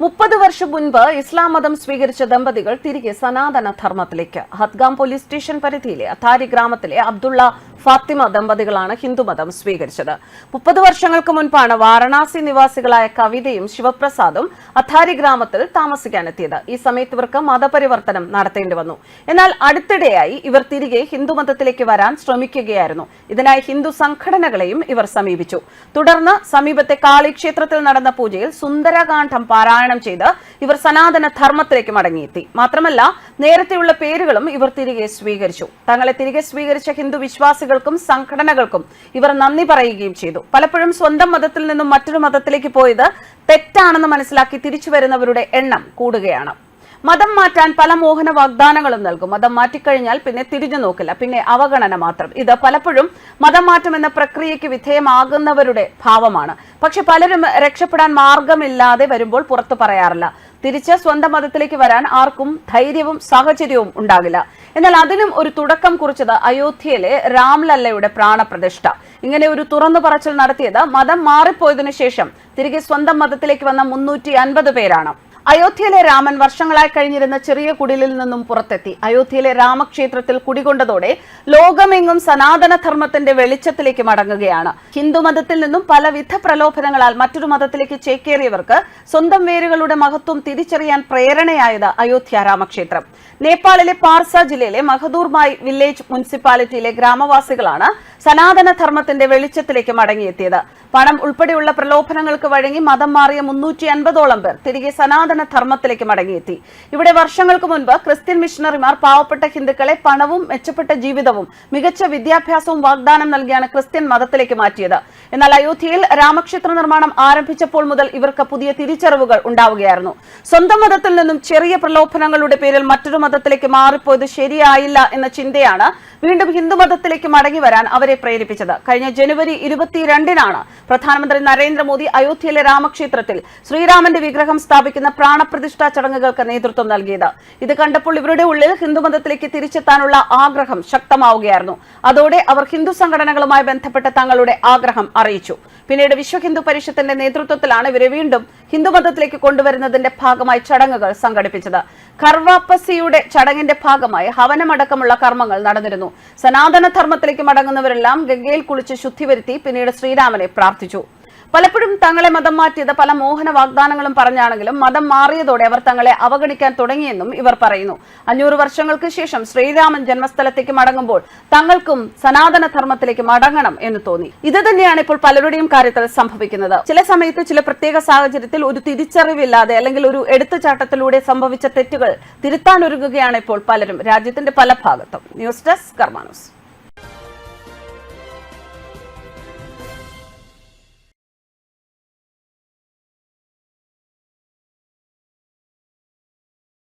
മുപ്പത് വർഷം മുൻപ് ഇസ്ലാം മതം സ്വീകരിച്ച ദമ്പതികൾ തിരികെ സനാതന ധർമ്മത്തിലേക്ക്. ഹത്ഗാം പോലീസ് സ്റ്റേഷൻ പരിധിയിലെ അഥാരി ഗ്രാമത്തിലെ അബ്ദുള്ള ഫാത്തിമ ദമ്പതികളാണ് ഹിന്ദുമതം സ്വീകരിച്ചത്. മുപ്പത് വർഷങ്ങൾക്ക് മുൻപാണ് വാരണാസി നിവാസികളായ കവിതയും ശിവപ്രസാദും അഥാരി ഗ്രാമത്തിൽ താമസിക്കാനെത്തിയത്. ഈ സമയത്ത് ഇവർക്ക് മതപരിവർത്തനം നടത്തേണ്ടി വന്നു. എന്നാൽ അടുത്തിടെയായി ഇവർ തിരികെ ഹിന്ദുമതത്തിലേക്ക് വരാൻ ശ്രമിക്കുകയായിരുന്നു. ഇതിനായി ഹിന്ദു സംഘടനകളെയും ഇവർ സമീപിച്ചു. തുടർന്ന് സമീപത്തെ കാളി ക്ഷേത്രത്തിൽ നടന്ന പൂജയിൽ സുന്ദരകാന്ഠം പാരായണം ചെയ്ത് ഇവർ സനാതന ധർമ്മത്തിലേക്ക് മടങ്ങിയെത്തി. മാത്രമല്ല നേരത്തെയുള്ള പേരുകളും ഇവർ തിരികെ സ്വീകരിച്ചു. തങ്ങളെ തിരികെ സ്വീകരിച്ച ഹിന്ദു വിശ്വാസികൾക്കും സംഘടനകൾക്കും ഇവർ നന്ദി പറയുകയും ചെയ്തു. പലപ്പോഴും സ്വന്തം മതത്തിൽ നിന്നും മറ്റൊരു മതത്തിലേക്ക് പോയത് തെറ്റാണെന്ന് മനസ്സിലാക്കി തിരിച്ചു വരുന്നവരുടെ എണ്ണം കൂടുകയാണ്. മതം മാറ്റാൻ പല മോഹന വാഗ്ദാനങ്ങളും നൽകും. മതം മാറ്റിക്കഴിഞ്ഞാൽ പിന്നെ തിരിഞ്ഞു നോക്കില്ല. പിന്നെ അവഗണന മാത്രം. ഇത് പലപ്പോഴും മതം മാറ്റം എന്ന പ്രക്രിയയ്ക്ക് വിധേയമാകുന്നവരുടെ ഭാവമാണ്. പക്ഷെ പലരും രക്ഷപ്പെടാൻ മാർഗമില്ലാതെ വരുമ്പോൾ പുറത്തു പറയാറില്ല. തിരിച്ച് സ്വന്തം മതത്തിലേക്ക് വരാൻ ആർക്കും ധൈര്യവും സാഹചര്യവും ഉണ്ടാകില്ല. എന്നാൽ അതിനും ഒരു തുടക്കം കുറിച്ചത് അയോധ്യയിലെ രാംലല്ലയുടെ പ്രാണപ്രതിഷ്ഠ. ഇങ്ങനെ ഒരു തുറന്നു പറച്ചിൽ നടത്തിയത് മതം മാറിപ്പോയതിനു ശേഷം തിരികെ സ്വന്തം മതത്തിലേക്ക് വന്ന മുന്നൂറ്റി അൻപത് പേരാണ്. അയോധ്യയിലെ രാമൻ വർഷങ്ങളായി കഴിഞ്ഞിരുന്ന ചെറിയ കുടിലിൽ നിന്നും പുറത്തെത്തി. അയോധ്യയിലെ രാമക്ഷേത്രത്തിൽ കുടികൊണ്ടതോടെ ലോകമെങ്ങും സനാതനധർമ്മത്തിന്റെ വെളിച്ചത്തിലേക്ക് മടങ്ങുകയാണ്. ഹിന്ദുമതത്തിൽ നിന്നും പലവിധ പ്രലോഭനങ്ങളാൽ മറ്റൊരു മതത്തിലേക്ക് ചേക്കേറിയവർക്ക് സ്വന്തം വേരുകളുടെ മഹത്വം തിരിച്ചറിയാൻ പ്രേരണയായത് അയോധ്യ രാമക്ഷേത്രം. നേപ്പാളിലെ പാർസ ജില്ലയിലെ മഹദൂർമായി വില്ലേജ് മുനിസിപ്പാലിറ്റിയിലെ ഗ്രാമവാസികളാണ് സനാതനധർമ്മത്തിന്റെ വെളിച്ചത്തിലേക്ക് മടങ്ങിയെത്തിയത്. പണം ഉൾപ്പെടെയുള്ള പ്രലോഭനങ്ങൾക്ക് വഴങ്ങി മതം മാറിയ മുന്നൂറ്റി അൻപതോളം പേർ തിരികെ സനാതന ധർമ്മത്തിലേക്ക് മടങ്ങിയെത്തി. ഇവിടെ വർഷങ്ങൾക്ക് മുൻപ് ക്രിസ്ത്യൻ മിഷണറിമാർ പാവപ്പെട്ട ഹിന്ദുക്കളെ പണവും മെച്ചപ്പെട്ട ജീവിതവും മികച്ച വിദ്യാഭ്യാസവും വാഗ്ദാനം നൽകിയാണ് ക്രിസ്ത്യൻ മതത്തിലേക്ക് മാറ്റിയത്. എന്നാൽ അയോധ്യയിൽ രാമക്ഷേത്ര നിർമ്മാണം ആരംഭിച്ചപ്പോൾ മുതൽ ഇവർക്ക് പുതിയ തിരിച്ചറിവുകൾ ഉണ്ടാവുകയായിരുന്നു. സ്വന്തം മതത്തിൽ നിന്നും ചെറിയ പ്രലോഭനങ്ങളുടെ പേരിൽ മറ്റൊരു മതത്തിലേക്ക് മാറിപ്പോയത് ശരിയായില്ല എന്ന ചിന്തയാണ് വീണ്ടും ഹിന്ദുമതത്തിലേക്ക് മടങ്ങി വരാൻ അവരെ പ്രേരിപ്പിച്ചത്. കഴിഞ്ഞ ജനുവരി ഇരുപത്തിരണ്ടിനാണ് പ്രധാനമന്ത്രി നരേന്ദ്രമോദി അയോധ്യയിലെ രാമക്ഷേത്രത്തിൽ ശ്രീരാമന്റെ വിഗ്രഹം സ്ഥാപിക്കുന്ന പ്രാണപ്രതിഷ്ഠാ ചടങ്ങുകൾക്ക് നേതൃത്വം നൽകിയത്. ഇത് കണ്ടപ്പോൾ ഇവരുടെ ഉള്ളിൽ ഹിന്ദുമതത്തിലേക്ക് തിരിച്ചെത്താനുള്ള ആഗ്രഹം ശക്തമാവുകയായിരുന്നു. അതോടെ അവർ ഹിന്ദു സംഘടനകളുമായി ബന്ധപ്പെട്ട് തങ്ങളുടെ ആഗ്രഹം അറിയിച്ചു. പിന്നീട് വിശ്വ ഹിന്ദു പരിഷത്തിന്റെ നേതൃത്വത്തിലാണ് ഇവരെ വീണ്ടും ഹിന്ദുമതത്തിലേക്ക് കൊണ്ടുവരുന്നതിന്റെ ഭാഗമായി ചടങ്ങുകൾ സംഘടിപ്പിച്ചത്. കർവാപ്പസിയുടെ ചടങ്ങിന്റെ ഭാഗമായി ഹവനമടക്കമുള്ള കർമ്മങ്ങൾ നടന്നിരുന്നു. സനാതന ധർമ്മത്തിലേക്ക് മടങ്ങുന്നവരെല്ലാം ഗംഗയിൽ കുളിച്ച് ശുദ്ധി വരുത്തി പിന്നീട് ശ്രീരാമനെ പ്രാർത്ഥിച്ചു. പലപ്പോഴും തങ്ങളെ മതം മാറ്റിയത് പല മോഹന വാഗ്ദാനങ്ങളും പറഞ്ഞാണെങ്കിലും മതം മാറിയതോടെ അവർ തങ്ങളെ അവഗണിക്കാൻ തുടങ്ങിയെന്നും ഇവർ പറയുന്നു. അഞ്ഞൂറ് വർഷങ്ങൾക്ക് ശേഷം ശ്രീരാമൻ ജന്മസ്ഥലത്തേക്ക് മടങ്ങുമ്പോൾ തങ്ങൾക്കും സനാതന ധർമ്മത്തിലേക്ക് മടങ്ങണം എന്ന് തോന്നി. ഇത് തന്നെയാണ് ഇപ്പോൾ പലരുടെയും കാര്യത്തിൽ സംഭവിക്കുന്നത്. ചില സമയത്ത് ചില പ്രത്യേക സാഹചര്യത്തിൽ ഒരു തിരിച്ചറിവില്ലാതെ അല്ലെങ്കിൽ ഒരു എടുത്തുചാട്ടത്തിലൂടെ സംഭവിച്ച തെറ്റുകൾ തിരുത്താനൊരുങ്ങുകയാണ് ഇപ്പോൾ പലരും രാജ്യത്തിന്റെ പല ഭാഗത്തും. News desk കർമാനൂസ്